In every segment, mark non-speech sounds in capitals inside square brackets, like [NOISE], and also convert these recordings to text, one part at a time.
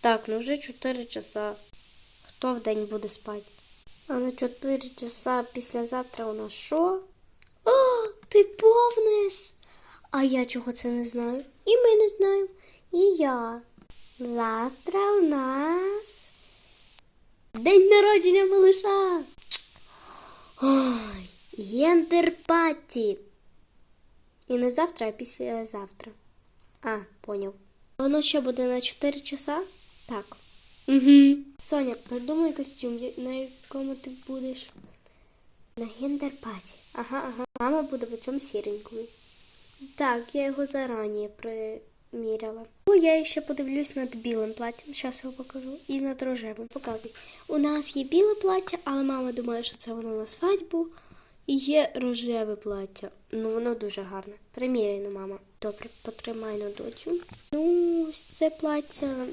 Так, ну вже 4 часа. Хто в день буде спати? А на 4 часа післязавтра у нас що? О, ти повниш! А я чого це не знаю? І ми не знаємо. І я. Завтра у нас день народження малыша. Ой, єндерпаті. І не завтра, а післязавтра. А, поняв. Воно що буде на 4 часа? Так. Угу. Соня, придумай костюм, на якому ти будеш. На гендерпаті. Ага, ага. Мама буде в цьому сіренькому. Так, я його зарані приміряла. Ну, я ще подивлюсь над білим платтям. Зараз його покажу. І над рожевим. Показуй. У нас є біле плаття, але мама думає, що це воно на свадьбу. І є рожеве плаття. Ну, воно дуже гарне. Приміряй, ну, мама. Добре, потримай на доцю. Ну, це плаття,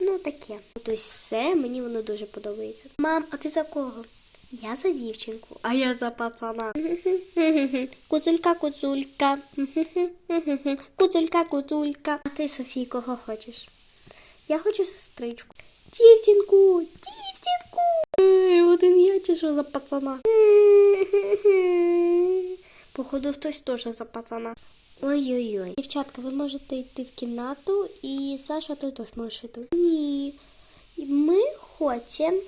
ну таке. Тобто все, мені воно дуже подобається. Мам, а ти за кого? Я за дівчинку, а я за пацана. [LAUGHS] Куцулька, куцулька. [LAUGHS] Куцулька, куцулька. А ти, Софій, кого хочеш? Я хочу сестричку. Дівчинку, дівчинку. Один я чи що за пацана? [LAUGHS] Походу, хтось теж за пацана. Ой-ой-ой. Дівчатка, ви можете йти в кімнату, і Саша, ти теж можеш йти. Ні. Ми хочемо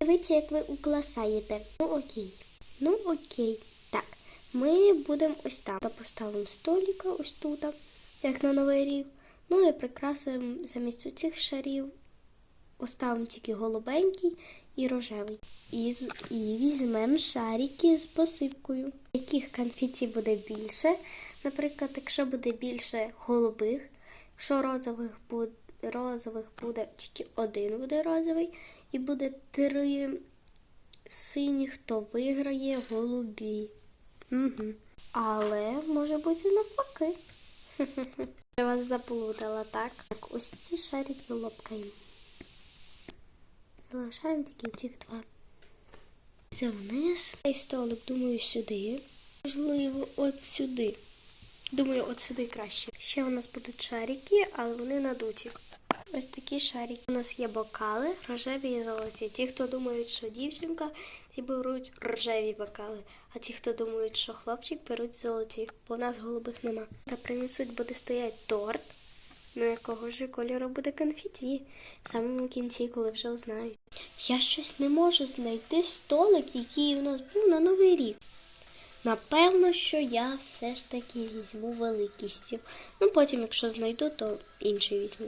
дивитися, як ви укласаєте. Ну окей. Ну окей. Так, ми будемо ось там. Та Поставимо столика ось тут, як на новий рік. Ну і прикрасимо замість цих шарів. Оставимо тільки голубенький і рожевий. І, і візьмемо шарики з посипкою. Яких конфеті буде більше? Наприклад, якщо буде більше голубих, якщо розових буде, розових буде тільки один буде розовий, і буде три синіх, то виграє голубі. Угу. Але може бути навпаки. [LAUGHS] Я вас заплутала, так? Так, ось ці шарики лопкаємо. Залишаємо тільки цих два. Це вниз. Цей столик, думаю, сюди. Можливо, от сюди. Думаю, от сюди краще. Ще у нас будуть шарики, але вони надуті. Ось такі шарики. У нас є бокали, рожеві і золоті. Ті, хто думають, що дівчинка, ті беруть рожеві бокали. А ті, хто думають, що хлопчик, беруть золоті, бо в нас голубих нема. Та принесуть буде стоять торт. Ну, якого ж кольору буде конфеті? В самому кінці, коли вже узнають. Я щось не можу знайти столик, який у нас був на Новий рік. Напевно, що я все ж таки візьму великий стіл. Ну, потім, якщо знайду, то інший візьму.